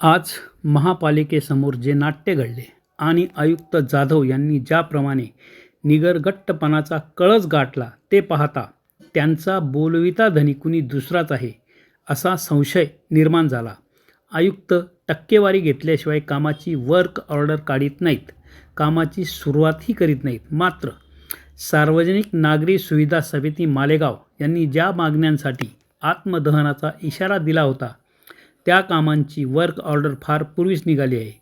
आज महापालिकेसमोर जे नाट्य घडले आणि आयुक्त जाधव यांनी ज्याप्रमाणे निगरगट्टपणाचा कळस गाठला ते पाहता त्यांचा बोलविता धनी कुणी दुसराच आहे असा संशय निर्माण झाला. आयुक्त टक्केवारी घेतल्याशिवाय कामाची वर्क ऑर्डर काढीत नाहीत कामाची सुरुवातही करीत नाहीत. मात्र सार्वजनिक नागरी सुविधा समिती मालेगाव यांनी ज्या मागण्यांसाठी आत्मदहनाचा इशारा दिला होता त्या कामांची वर्क ऑर्डर फार पूर्वीच निघाली आहे.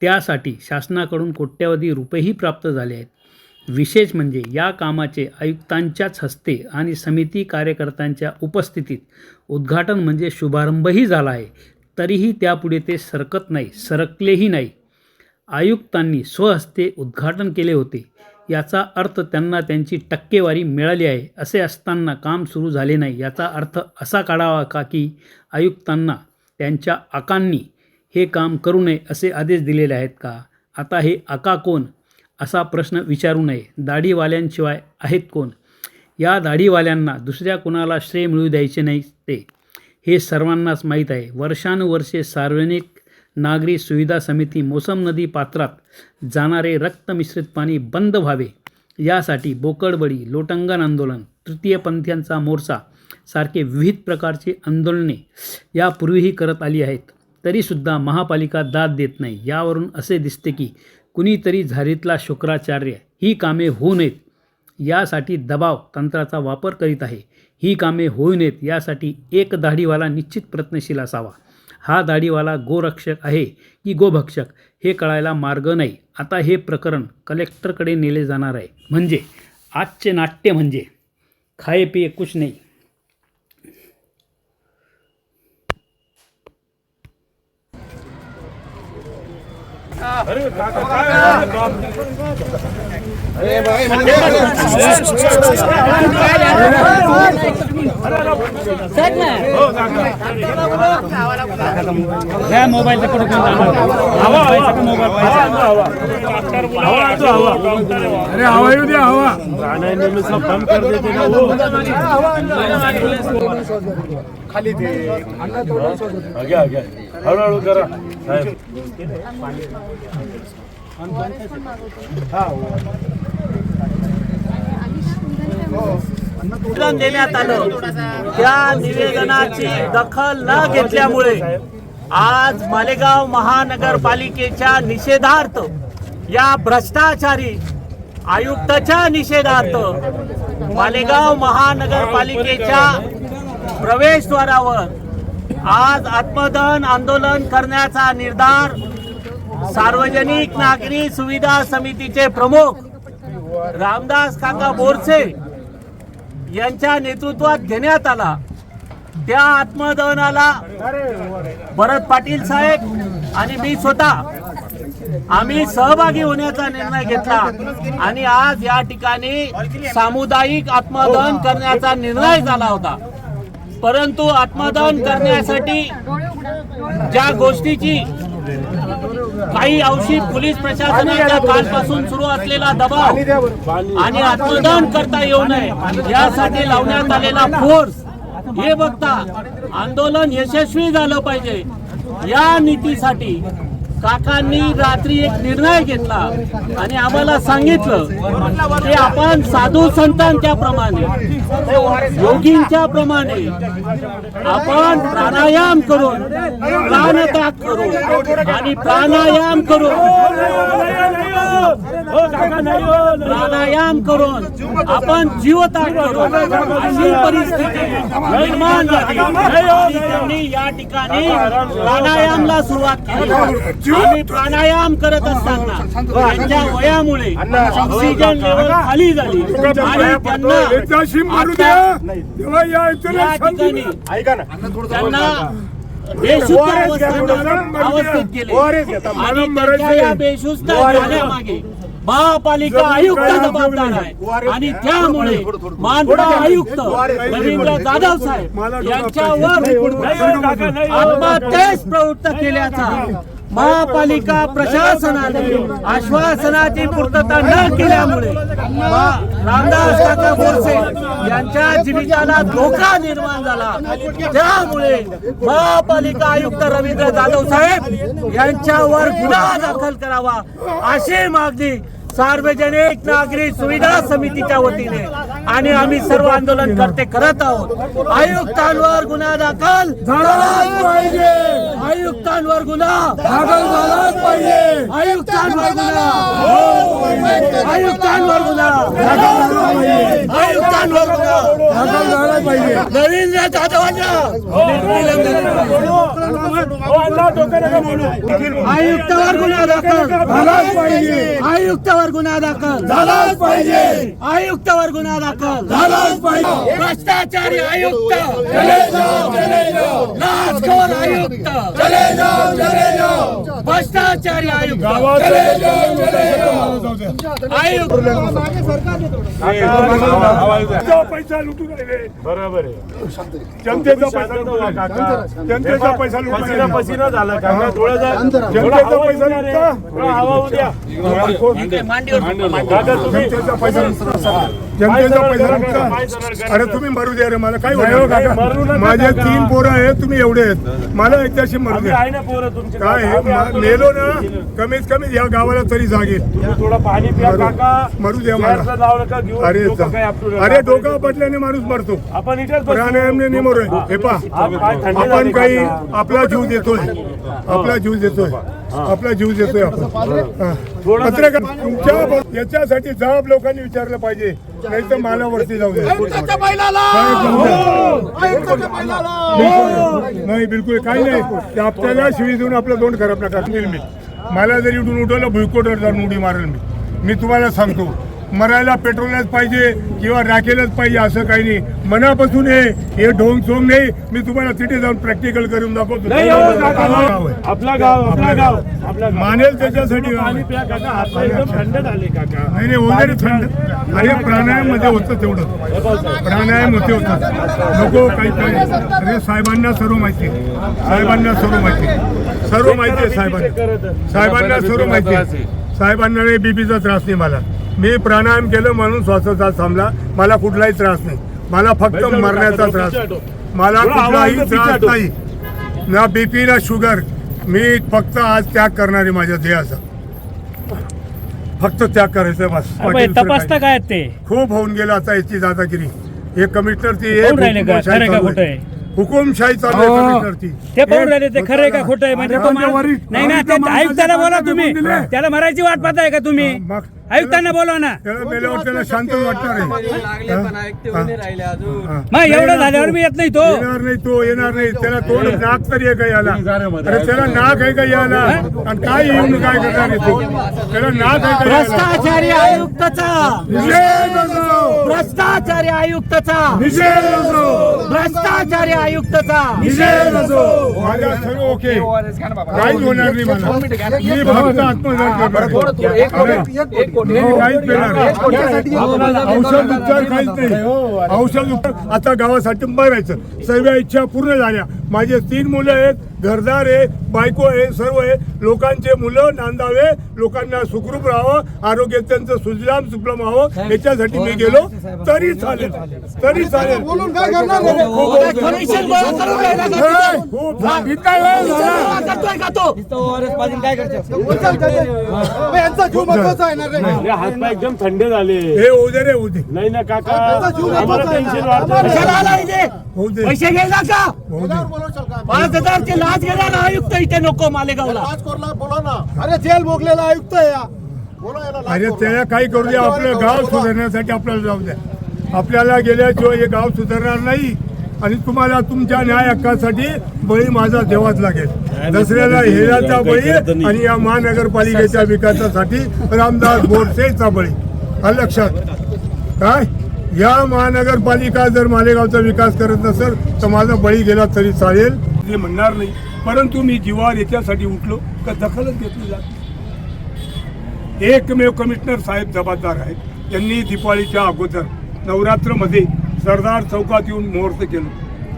त्यासाठी शासनाकडून कोट्यवधी रुपयेही प्राप्त झाले आहेत. विशेष म्हणजे या कामाचे आयुक्तांच्याच हस्ते आणि समिती कार्यकर्त्यांच्या उपस्थितीत उद्घाटन म्हणजे शुभारंभही झाला आहे. तरीही त्यापुढे ते सरकत नाही सरकलेही नाही. आयुक्तांनी स्वहस्ते उद्घाटन केले होते. याचा अर्थ त्यांना त्यांची टक्केवारी मिळाली आहे असे असताना काम सुरू झाले नाही. याचा अर्थ असा काढावा का की आयुक्तांना त्यांच्या आकांनी हे काम करू नये असे आदेश दिलेले आहेत का? आता हे आका कोण? असा प्रश्न विचारू नये. दाढीवाल्यांशिवाय आहेत कोण? या दाढीवाल्यांना दुसऱ्या कुणाला श्रेय मिळू द्यायचे नाही ते. हे सर्वांनाच माहीत आहे. वर्षानुवर्षे सार्वजनिक नागरी सुविधा समिती मोसम नदी पात्रात जाणारे रक्तमिश्रित पाणी बंद व्हावे. यासाठी बोकडबडी लोटंगण आंदोलन तृतीयपंथीयांचा मोर्चा सारखे विविध प्रकारची आंदोलने यापूर्वीही करत आली आहेत. तरीसुद्धा महापालिका दाद देत नाही. यावरून असे दिसते की कुणीतरी झारीतला शुक्राचार्य ही कामे होऊ नयेत. यासाठी दबाव तंत्राचा वापर करीत आहे. ही कामे होऊ नयेत यासाठी एक दाढीवाला निश्चित प्रयत्नशील असावा. हा दाढीवाला गोरक्षक आहे की गोभक्षक हे कळायला मार्ग नाही. आता हे प्रकरण कलेक्टरकडे नेले जाणार आहे. म्हणजे आजचे नाट्य म्हणजे खाये पिये कुछ नाही. घ्या मोबाईल मोबाईल अरे हवा येऊ द्या हवा खाली ते घ्या घ्या. हळूहळू करा. साहेब. निवेदन देण्यात आलं. त्या निवेदनाची दखल न घेतल्यामुळे आज मालेगाव महानगरपालिकेच्या निषेधार्थ या भ्रष्टाचारी आयुक्ताच्या निषेधार्थ मालेगाव महानगरपालिकेच्या प्रवेशद्वारावर. आज आत्मदहन आंदोलन करण्याचा निर्धार सार्वजनिक नागरी सुविधा समितीचे प्रमुख रामदास काका बोरसे यांच्या नेतृत्वात घेण्यात आला. त्या आत्मदहनाला भरत पाटील साहेब आणि मी स्वतः आम्ही सहभागी होण्याचा निर्णय घेतला आणि आज या ठिकाणी सामुदायिक आत्मदहन करण्याचा निर्णय झाला होता. परंतु आत्मदान करण्यासाठी ज्या गोष्टीची काही अंशी पोलीस प्रशासनाच्या कालपासून सुरू असलेला दबाव आणि आत्मदान करता येऊ नये यासाठी लावण्यात आलेला फोर्स हे बघता आंदोलन यशस्वी झालं पाहिजे. या नीतीसाठी काकांनी रात्री एक निर्णय घेतला आणि आम्हाला सांगितलं की आपण साधू संतांच्या प्रमाणे योगींच्या प्रमाणे आपण प्राणायाम करून प्राणत्याग करून आणि प्राणायाम करून प्राणायाम करून आपण जीवत्याग करून अशी परिस्थिती निर्माण झाली. त्यांनी या ठिकाणी प्राणायामला सुरुवात केली. आणि प्राणायाम करत असताना त्यांच्या वयामुळे ऑक्सिजन लेवल खाली झाली आणि त्यांना या ठिकाणी त्यांना महापालिका आयुक्त जबाबदार आहे आणि त्यामुळे मानपा आयुक्त रवींद्र जाधव साहेब यांच्यावर आत्महत्येस प्रवृत्त केल्याचा महापालिका प्रशासनाने आश्वासनाची पूर्तता न केल्यामुळे रामदास काका बोरसे यांच्या जीविकाला धोका निर्माण झाला. त्यामुळे महापालिका आयुक्त रवींद्र जाधव साहेब यांच्यावर गुन्हा दाखल करावा अशी मागणी सार्वजनिक नागरी सुविधा समितीच्या वतीने आणि आम्ही सर्व आंदोलन करते करत आहोत. आयुक्तांवर गुन्हा दाखल झालाच पाहिजे. आयुक्तांवर गुन्हा दाखल झालाच पाहिजे. आयुक्तांवर गुन्हा. आयुक्तांवर गुन्हा आयुक्तांवर गुन्हा दाखल झाला पाहिजे रवींद्र जाधवांना आयुक्तावर गुन्हा दाखल झालाच पाहिजे. आयुक्तावर गुन्हा दाखल. झालाच पाहिजे. आयुक्तावर गुन्हा दाखल. झालाच पाहिजे. भ्रष्टाचारी आयुक्त. चले जाओ चले जाओ. लाचखोर आयुक्त. चले जाओ चले जाओ. भ्रष्टाचारी आयुक्त. चले जाओ चले जाओ. आयुक्त. पैसा लुटून राहिले. बरोबर आहे. जनतेचा पैसा लुटून शांत व्हा, राहिले. काका. जनतेचा पैसा लुटून पसीना राहिले. पसीना झाला काका जनतेचा पैसा लुटता थोडा हवा तुम्ही जनतेचा पैसा लुटता जनतेचा पैसा लुटता अरे तुम्ही मरू द्या रे मला काय हो, काका. माझे. तीन पोरं आहेत तुम्ही एवढे आहेत. मला याच्याशी मरू द्या. काय हे? मेलो ना. कमीत कमी या गावाला तरी जागेल मरू- द्या मला. अरे. अरे डोका पटल्याने माणूस मरतो. प्राणायामने नाही मरू. हे. पा आपण काही? आपला जीव देतोय. आपला जीव देतोय. आपला जीव देतोय आपण. पत्रकार तुमच्या याच्यासाठी जबाब लोकांनी विचारलं पाहिजे. नाही तर मला वरती जाऊ जाऊ द्या. नाही बिलकुल काही नाही. ते आपल्याला शिवी देऊन आपलं तोंड खराब नका. मी मी. मला जरी उठून उठवलं भुईकोटवर जाऊन उडी मारेल मी. मी तुम्हाला सांगतो. मरायला पेट्रोलच पाहिजे किंवा राखेलच पाहिजे असं काही नाही. मनापासून हे हे ढोंग सोंग नाही. मी तुम्हाला तिथे जाऊन प्रॅक्टिकल करून दाखवतो. हो. आपला गाव आपला गाव आपला गाव. मानेल त्याच्यासाठी नाही नाही वगैरे थंड. अरे प्राणायाममध्ये होतं तेवढं. प्राणायाम होते. होतं नको काही काही. अरे साहेबांना सर्व माहिती. साहेबांना सर्व माहिती. सर्व माहिती आहे साहेबांना. साहेबांना सर्व माहिती साहेबांना बीपीचा त्रास नाही मला. मी प्राणायाम केलं म्हणून श्वासाचा थांबला. मला कुठलाही त्रास नाही. मला फक्त मरण्याचा त्रास. मला कुठलाही त्रास नाही. ना बीपी ना शुगर. मी फक्त आज त्याग करणार आहे माझ्या देहाचा. फक्त त्याग करायचं बस. तपासता काय ते. खूप होऊन गेलं आता याची दादागिरी. हे कमिशनरची पाहून राहिले का? खरं आहे का खोटं आहे? हुकुमशाही चालू आहे ते पाहून राहिले ते खरं आहे का खोटं आहे? म्हणजे तो माणूस- नाही ना ते आयुक्तांना बोला तुम्ही. त्याला मरायची वाट पाहताय का तुम्ही? आयुक्तांना बोलवा ना. त्याला मेल्यावर त्याला शांत वाटणार हा? मग एवढं झाल्यावर मी येत नाही तो. येणार नाही तो येणार नाही. त्याला तोंड नाक तरी आहे का याला? अरे त्याला नाक आहे का याला? आणि काय येऊन काय करणार आहे तो? त्याला नाक आहे का याला? भ्रष्टाचारी आयुक्तचा. निषेध असो भ्रष्टाचारी आयुक्तचा. निषेध असो भ्रष्टाचारी आयुक्तचा. निषेध असो माझ्या सर्व ओके. काहीच होणार नाही मला. मी फक्त आत्मदान करणार काहीच नाही. औषध उपचार काहीच नाही. औषध उपचार आता गावासाठी मरायचं. सर्व इच्छा पूर्ण झाल्या. माझे तीन मुलं आहेत. घरदार आहे बायको आहे सर्व आहे. लोकांचे मुलं नांदावे लोकांना सुखरूप राहावं आरोग्य त्यांचं सुजलाम सुफलाम व्हावं. याच्यासाठी मी गेलो. तरी चालेल तरी चालेल. बोलून काय करणार हातपाय एकदम थंड झाले. हे होऊ दे रे होऊ दे. नाही ना काका टेन्शन दे. पैसे घ्यायला का? होऊ दे. पाच हजारचे लाच घेणार आयुक्त इथे नको मालेगावला. अरे जेल भोगलेला आयुक्त आहे या. बोला याला अरे. त्याला काही करू दे आपलं गाव सुधारण्यासाठी आपल्याला जाऊ द्या. आपल्याला गेल्याशिवाय हे गाव सुधारणार नाही आणि तुम्हाला तुमच्या न्याय हक्कासाठी बळी माझा देवाच लागेल. दसऱ्याला हेराचा बळी आणि या महानगरपालिकेच्या विकासासाठी रामदास बोरसेचा बळी. हा लक्षात. काय? या महानगरपालिका जर मालेगावचा विकास करत नसेल तर माझा बळी गेला तरी चालेल. ते म्हणणार नाही. परंतु मी जीवावर याच्यासाठी उठलो का दखलच घेतली जात एकमेव कमिशनर साहेब जबाबदार आहेत. त्यांनी दिपाळीच्या अगोदर नवरात्रमध्ये सरदार चौकात येऊन मुहूर्त केलं.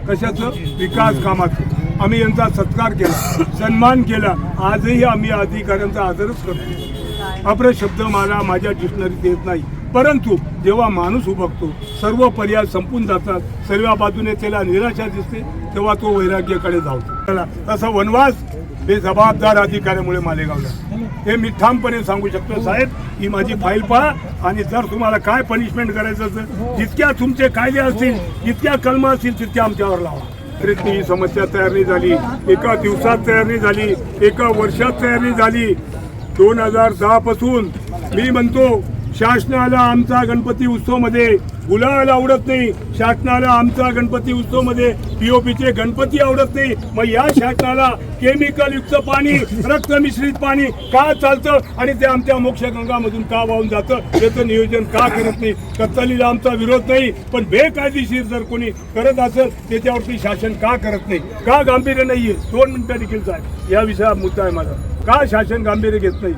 कशाचं? विकास कामाचं. आम्ही यांचा सत्कार केला सन्मान केला. आजही आम्ही अधिकाऱ्यांचा आदरच करतो. अपरे शब्द मला माझ्या डिक्शनरीत येत नाही. परंतु जेव्हा माणूस उभगतो सर्व पर्याय संपून जातात. सर्व बाजूने त्याला निराशा दिसते. तेव्हा तो वैराग्याकडे जाऊ. त्याला वनवास हे जबाबदार अधिकाऱ्यामुळे मालेगावला. हे मी ठामपणे सांगू शकतो साहेब ही माझी फाईल पहा आणि जर तुम्हाला काय पनिशमेंट करायचं असेल जितक्या तुमचे कायदे असतील जितक्या कलम असतील तितक्या आमच्यावर लावा. तरी ती समस्या तयार नाही झाली. एका दिवसात तयार नाही झाली. एका वर्षात तयार नाही झाली. दोन हजार दहा पासून मी म्हणतो शासनाला आमचा गणपती उत्सवमध्ये गुलाल आवडत नाही. शासनाला आमचा गणपती उत्सवमध्ये पीओपीचे गणपती आवडत नाही. मग या शासनाला केमिकल युक्त पाणी रक्त मिश्रित पाणी का चालतं? आणि ते आमच्या मोक्षगंगामधून का वाहून जातं? त्याचं नियोजन का करत नाही? कत्तलीला आमचा विरोध नाही. पण बेकायदेशीर जर कोणी करत असेल त्याच्यावरती शासन का करत नाही? का गांभीर्य नाहीये? दोन मिनिटं देखील साहेब. या विषयावर मुद्दा आहे माझा. का शासन गांभीर्य घेत नाही?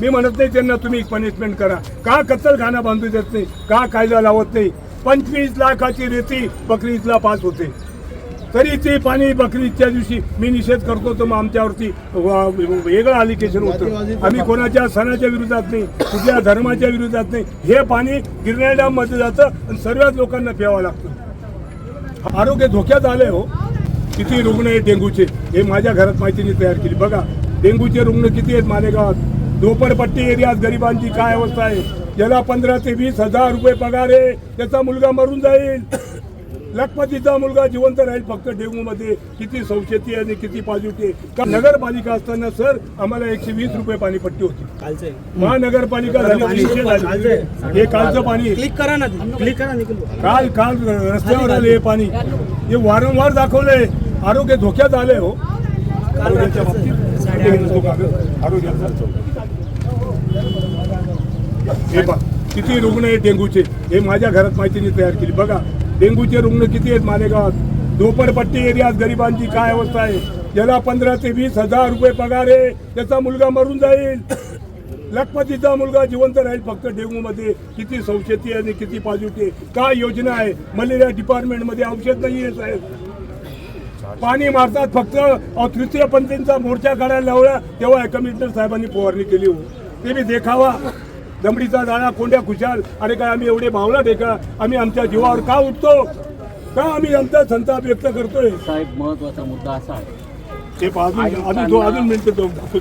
मी म्हणत नाही त्यांना तुम्ही पनिशमेंट करा. का कत्तलखाना बांधू देत नाही? का कायदा लावत नाही? पंचवीस लाखाची रेती बकरी ईदला पास होते. तरी ते पाणी बकरी ईदच्या दिवशी मी निषेध करतो तर मग आमच्यावरती वेगळं अलिकेशन होतं. आम्ही कोणाच्या सणाच्या विरोधात नाही कुठल्या धर्माच्या विरोधात नाही. हे पाणी गिरण्या डॅममध्ये जातं आणि सर्वच लोकांना प्यावं लागतं. आरोग्य धोक्यात आले हो. किती रुग्ण आहेत डेंग्यूचे हे माझ्या घरात माहितीने तयार केली. बघा डेंग्यूचे रुग्ण किती आहेत मालेगावात? झोपडपट्टी एरियात गरिबांची काय अवस्था आहे? ज्याला पंधरा ते वीस हजार रुपये पगार आहे. त्याचा मुलगा मरून जाईल. लखपतीचा मुलगा जिवंत राहील फक्त डेंग्यू मध्ये किती सौशेती आणि किती पॉझिटिव्ह आहे का नगरपालिका असताना सर आम्हाला एकशे वीस रुपये पाणीपट्टी होती. महानगरपालिका झाली हे कालचं पाणी. क्लिक करा ना क्लिक करा काल काल रस्त्यावर आले हे पाणी. हे वारंवार दाखवलंय. आरोग्य धोक्यात आले हो. आरोग्याच्या बाबतीत. आरोग्याचा हे पहा किती रुग्ण आहेत डेंग्यूचे? हे माझ्या घरात माहितीने तयार केली. बघा डेंग्यूचे रुग्ण किती आहेत मालेगावात? झोपडपट्टी एरियात गरिबांची काय अवस्था आहे? ज्याला पंधरा ते वीस हजार रुपये पगार आहे. त्याचा मुलगा मरून जाईल. लखपतीचा मुलगा जिवंत राहील फक्त डेंग्यू मध्ये किती सौशेती आणि किती पॉझिटिव्ह काय योजना आहे? मलेरिया डिपार्टमेंटमध्ये औषध नाही आहे साहेब. पाणी मारतात फक्त. तृतीय पंथींचा मोर्चा काढायला लावला. तेव्हा कमिशनर साहेबांनी फवारणी केली हो. ते मी देखावा. दमडीचा जाळा कोंड्या खुशाल. अरे काय आम्ही एवढे भावला का आम्ही आमच्या जीवावर का उठतो? का आम्ही आमचा संताप व्यक्त करतोय? साहेब महत्त्वाचा मुद्दा असा आहे. ते.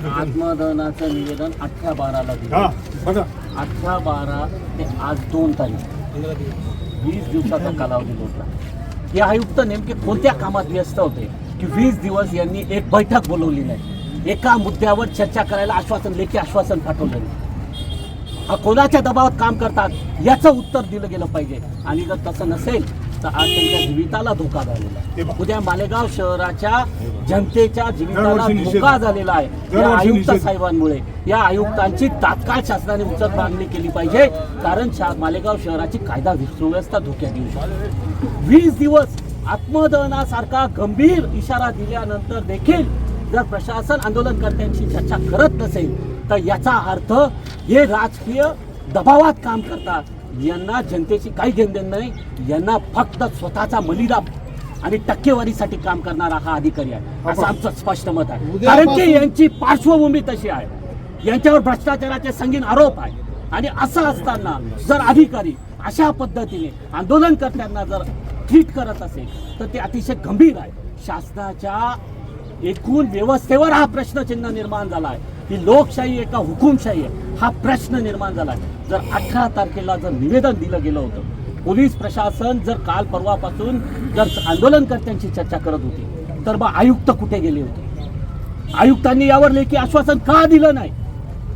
आत्मदहनाचं निवेदन अठरा बाराला दिलं. हा अठरा बारा ते आज दोन तारीख. वीस दिवसाचा कालावधी होता हे आयुक्त नेमके कोणत्या कामात व्यस्त होते? की वीस दिवस यांनी एक बैठक बोलवली नाही. एका मुद्द्यावर चर्चा करायला आश्वासन लेखी आश्वासन पाठवलं नाही. कोणाच्या दबावात काम करतात याचं उत्तर दिलं गेलं पाहिजे आणि जर तसं नसेल तर आज त्यांच्या जीविताला धोका झालेला आहे. उद्या मालेगाव शहराच्या जनतेच्या जीविताला. धोका झालेला आहे या आयुक्त. साहेबांमुळे या आयुक्तांची तात्काळ शासनाने उचल मागणी केली पाहिजे कारण मालेगाव शहराची कायदा सुव्यवस्था धोक्यात येऊ शकते वीस दिवस आत्मदहनासारखा गंभीर इशारा दिल्यानंतर देखील जर प्रशासन आंदोलनकर्त्यांशी चर्चा करत नसेल तर याचा अर्थ हे राजकीय दबावात काम करतात. यांना जनतेची काही घेणदेण नाही यांना फक्त स्वतःचा मलिदा आणि टक्केवारीसाठी काम करणारा हा अधिकारी आहे. असं आमचं स्पष्ट मत आहे. कारण की यांची पार्श्वभूमी तशी आहे. यांच्यावर भ्रष्टाचाराचे संगीन आरोप आहे. आणि असं असताना जर अधिकारी अशा पद्धतीने आंदोलनकर्त्यांना जर ट्रीट करत असेल तर ते अतिशय गंभीर आहे. शासनाच्या एकूण व्यवस्थेवर हा प्रश्नचिन्ह निर्माण झाला आहे ही लोकशाही आहे का हुकुमशाही आहे? हा प्रश्न निर्माण झाला आहे जर अठरा तारखेला जर निवेदन दिलं गेलं होतं पोलीस प्रशासन जर काल परवापासून जर आंदोलनकर्त्यांची चर्चा करत होती तर मग आयुक्त कुठे गेले होते? आयुक्तांनी यावर लेखी आश्वासन का दिलं नाही?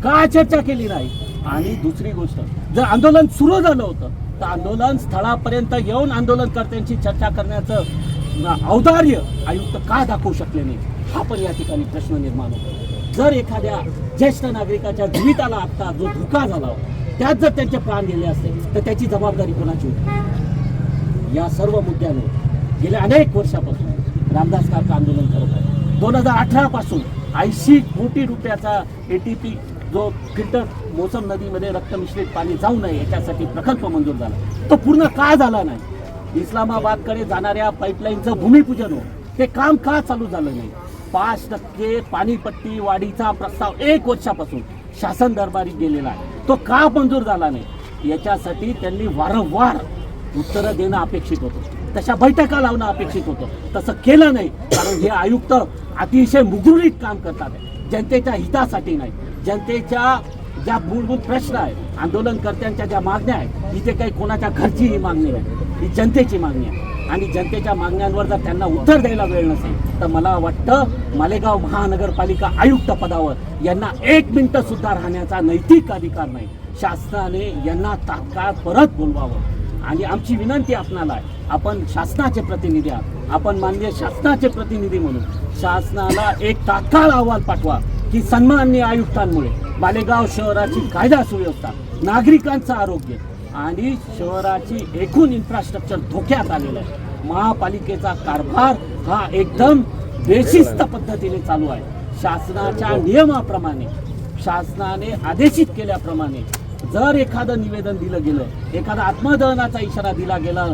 का चर्चा केली नाही? आणि दुसरी गोष्ट जर आंदोलन सुरू झालं होतं तर आंदोलन स्थळापर्यंत येऊन आंदोलनकर्त्यांची चर्चा करण्याचं औदार्य आयुक्त का दाखवू शकले नाही? हा पण या ठिकाणी प्रश्न निर्माण होतो. जर एखाद्या ज्येष्ठ नागरिकाच्या जीविताला आत्ता जो धोका झाला त्यात जर त्यांचे प्राण गेले असते तर त्याची जबाबदारी कोणाची होती? या सर्व मुद्द्यांवर गेल्या अनेक वर्षापासून रामदास काका आंदोलन करत आहे दोन हजार अठरा पासून ऐंशी कोटी रुपयाचा ए टी पी जो फिल्टर मोसम नदीमध्ये रक्त मिश्रित पाणी जाऊ नये याच्यासाठी प्रकल्प मंजूर झाला. तो पूर्ण का झाला नाही? इस्लामाबादकडे जाणाऱ्या पाईपलाईनचं भूमिपूजन हो. ते काम का चालू झालं नाही? पाच टक्के पाणीपट्टी वाढीचा प्रस्ताव एक वर्षापासून शासन दरबारी गेलेला आहे. तो का मंजूर झाला नाही? याच्यासाठी त्यांनी वारंवार उत्तरं देणं अपेक्षित होतं. तशा बैठका लावणं अपेक्षित होतं. तसं केलं नाही कारण हे आयुक्त अतिशय मुगुरीत काम करतात. जनतेच्या हितासाठी नाही. जनतेच्या ज्या मूलभूत प्रश्न आहेत आंदोलनकर्त्यांच्या ज्या मागण्या आहेत इथे काही कोणाच्या घरची ही मागणी नाही. ही जनतेची मागणी आहे. आणि जनतेच्या मागण्यांवर जर त्यांना उत्तर द्यायला वेळ नसेल तर मला वाटतं मालेगाव महानगरपालिका आयुक्त पदावर यांना एक मिनिटं सुद्धा राहण्याचा नैतिक अधिकार नाही. शासनाने यांना तात्काळ परत बोलवावं. आणि आमची विनंती आपणाला आहे आपण शासनाचे प्रतिनिधी आहात. आपण माननीय शासनाचे प्रतिनिधी म्हणून शासनाला एक तात्काळ अहवाल पाठवा की सन्माननीय आयुक्तांमुळे मालेगाव शहराची कायदा सुव्यवस्था नागरिकांचं आरोग्य आणि शहराची एकूण इन्फ्रास्ट्रक्चर धोक्यात आलेलं आहे. महापालिकेचा कारभार हा एकदम बेशिस्त पद्धतीने चालू आहे. शासनाच्या नियमाप्रमाणे शासनाने आदेशित केल्याप्रमाणे जर एखादं निवेदन दिलं गेलं एखादा आत्मदहनाचा इशारा दिला गेला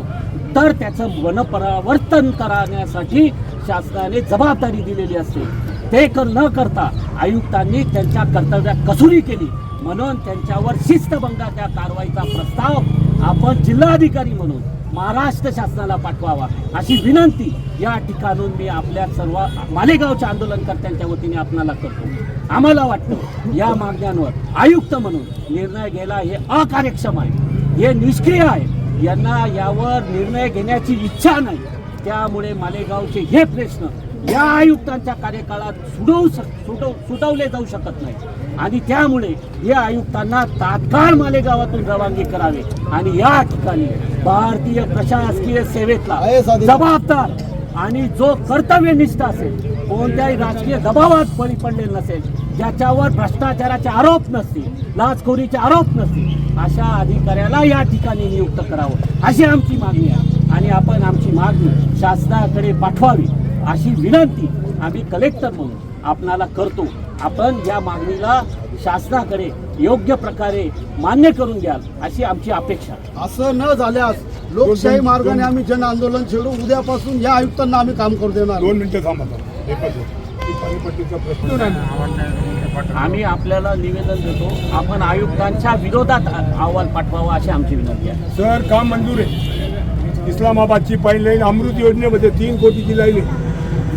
तर त्याचं वनपरावर्तन करण्यासाठी शासनाने जबाबदारी दिलेली असते. ते कर न करता आयुक्तांनी त्यांच्या कर्तव्यात कसुरी केली. म्हणून त्यांच्यावर शिस्तभंगाच्या कारवाईचा प्रस्ताव आपण जिल्हाधिकारी म्हणून महाराष्ट्र शासनाला पाठवावा अशी विनंती या ठिकाणून मी आपल्या सर्व मालेगावच्या आंदोलनकर्त्यांच्या वतीने आपणाला करतो. आम्हाला वाटतं या मागण्यांवर आयुक्त म्हणून निर्णय घ्यायला हे अकार्यक्षम आहे. हे निष्क्रिय आहे. यांना यावर निर्णय घेण्याची इच्छा नाही. त्यामुळे मालेगावचे हे प्रश्न या आयुक्तांच्या कार्यकाळात सुडवू शक सुटव सुटवले जाऊ शकत नाही. आणि त्यामुळे या आयुक्तांना तात्काळ मालेगावातून रवानगी करावे. आणि या ठिकाणी भारतीय प्रशासकीय सेवेतला जबाबदार आणि जो कर्तव्यनिष्ठ असेल कोणत्याही राजकीय दबावात बळी पडलेला नसेल ज्याच्यावर भ्रष्टाचाराचे आरोप नसतील लाचखोरीचे आरोप नसतील अशा अधिकाऱ्याला या ठिकाणी नियुक्त करावं. अशी आमची मागणी आहे. आणि आपण आमची मागणी शासनाकडे पाठवावी. अशी विनंती आम्ही कलेक्टर म्हणून आपणाला करतो. आपण या मागणीला शासनाकडे योग्य प्रकारे मान्य करून द्याल अशी आमची अपेक्षा. आहे. असं न झाल्यास लोकशाही मार्गाने आम्ही जन आंदोलन छेडू. उद्यापासून या आयुक्तांना आम्ही काम करू देणार. दोन मिनिटं थांबा. ही आम्ही आपल्याला निवेदन देतो आपण आयुक्तांच्या विरोधात अ- अहवाल पाठवावा अशी आमची विनंती आहे. सर काम मंजूर आहे. इस्लामाबादची पाईप लाईन अमृत योजनेमध्ये तीन कोटीची लाईन आहे.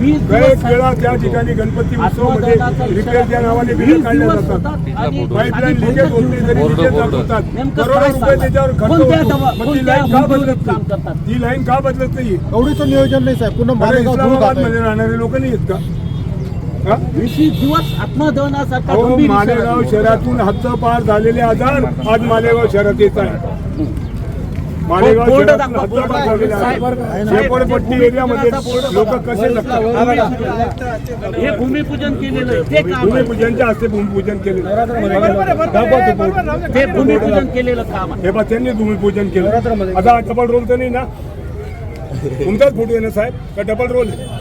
बरेच दिवस वेळा त्या ठिकाणी गणपती उत्सवामध्ये रिपेअरच्या नावाने बिलं काढल्या जातात पाईपलाईन लिकेज होत नाही तरी दाखवतात. करोडो रुपये? त्याच्यावर खर्च होतो. मग ती लाईन का बदलत नाही? ती लाईन का बदलत नाही एवढीचं नियोजन नाही साहेब. पुन्हा मालेगाव धूळ इस्लामाबाद खात मध्ये राहणारे लोक नाही आहेत का? हा? दिवस आत्मदहनासारखा मालेगाव. शहरातून हद्दपार झालेले आजार आज मालेगाव शहरात येत आहे हे भूमिपूजन केलेलं आहे. ते काम आहे. भूमिपूजनच्या हस्ते भूमिपूजन केले दाखवा ते. ते भूमिपूजन केलेलं काम आहे. हे बा त्यांनी भूमिपूजन केलं. आता डबल रोल तर नाही ना? तुमचाच फोटो आहे ना साहेब? का डबल रोल आहे?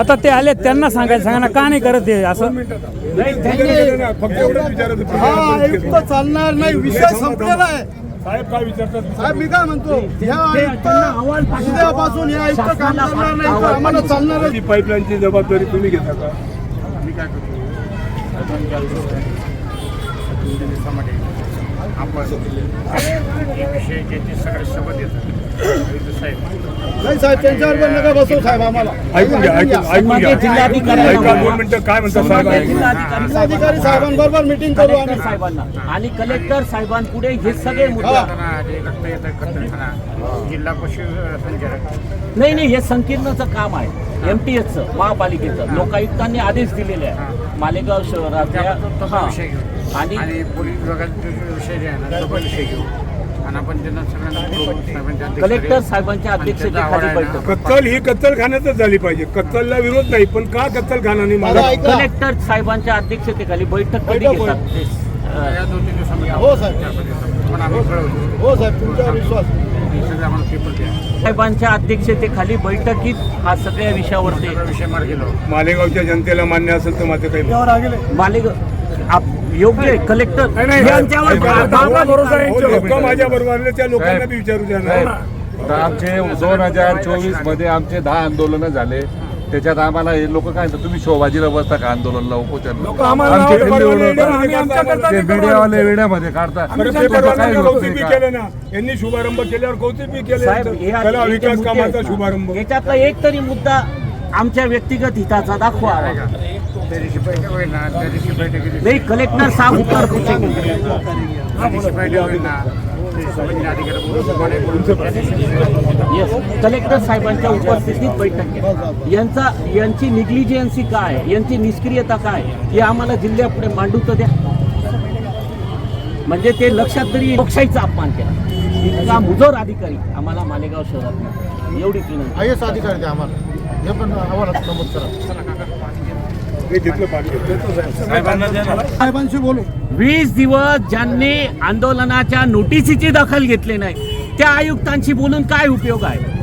आता ते आले त्यांना सांगायचं सांगा ना का नाही करत हे असं? फक्त एवढंच विचारायचं हा चालणार नाही विषय संपलेला आहे. साहेब काय विचारतात? साहेब मी काय म्हणतो? ह्या आयुक्त. उद्यापासून हे आयुक्त काम करणार नाही तर आम्हाला चालणार ती पाईपलाईनची जबाबदारी तुम्ही घेता का? मी काय करतो? आपण हे विषय ज्याचे सगळे सोबत येतात नाही साहेब त्यांच्यावर नका बसवू साहेब आम्हाला. ऐकून घ्या ऐकून घ्या. जिल्हाधिकारी ऐका दोन मिनिटं काय म्हणतात साहेब? सन्मान्य ऐकून. जिल्हाधिकारी जिल्हाधिकारी साहेबांबरोबर मिटिंग करू कलेक्टर आम्ही साहेबांना आणि कलेक्टर साहेबांपुढे हे सगळे मुद्दे. जिल्हा पशु संचालक. नाही नाही हे संकीर्णचं काम आहे. एम टी एसचं महापालिकेचं. लोकायुक्तांनी आदेश दिलेले आहे. मालेगाव शहरातल्या त्याबद्दल तो हा. विषय घेऊ. आणि आणि पोलीस विभागाचा विषय जे आहे ना तो पण विषय घेऊ. सगळ्यांना. कलेक्टर साहेबांच्या अध्यक्षतेखाली बैठक. कत्तल ही कत्तलखान्यातच झाली पाहिजे. कत्तलला विरोध नाही पण का कत्तलखाना नाही माझं मला कलेक्टर साहेबांच्या अध्यक्षतेखाली बैठक कधी घेतात? या दोन तीन दिवसामध्ये हो, साहेब. पण आम्ही कळवतो हो साहेब तुमच्यावर विश्वास. हे साहेबांच्या अध्यक्षतेखाली बैठकीत हा सगळ्या विषयावरती. विषय मार्गी मालेगावच्या जनतेला मान्य असेल तर माझं काही मालेगाव योग्य आहे. कलेक्टर यांच्यावर भरोसा हो. लोक माझ्या बरोबर त्या लोकांना बी विचारू द्या ना. तर आमचे दोन हजार चोवीसमध्ये आमचे दहा आंदोलनं झाले. त्याच्यात आम्हाला हे लोक काय म्हणतात तुम्ही शोभाजीला बसता का आंदोलनला उपोषण आम्हाला आमचे नाव दिल्ली परवाने उडवतात. आम्ही आमच्या करता ते नाही करत. मीडियावाले वेड्यामध्ये काढतात आम्ही तुमचं पेपरवाल्यांचं काही होत कौतुक नाही बी का? केलं ना. यांनी शुभारंभ केल्यावर कौतुक बी केलं. साहेब हे जे विकास मुद्दे कामाचा आहेत ना, शुभारंभ. याच्यातला एक तरी मुद्दा आमच्या व्यक्तिगत हिताचा दाखवा. दिवशी बैठक होईल ना त्या दिवशी बैठकीत नाही कलेक्टर साहब उत्तर पूछेंगे त्या दिवशी बैठक होईल ना ते संबंधित अधिकारी येस कलेक्टर साहेबांच्या उपस्थितीत बैठक घ्या यांचा यांची निग्लिजियन्सी काय? यांची निष्क्रियता काय? हे आम्हाला जिल्ह्यापुढे मांडू तर द्या. म्हणजे ते लक्षात तरी लोकशाहीचा अपमान केला. इतका मुजोर अधिकारी आम्हाला मालेगाव शहरात नाही. एवढीच विनंती. आय एस अधिकारी द्या आम्हाला. हे पण आम्हाला नमूद करा. हे तिथलं साहेबांशी बोलू. वीस दिवस ज्यांनी आंदोलनाच्या नोटिसीची दखल घेतली नाही त्या आयुक्तांशी बोलून काय उपयोग आहे?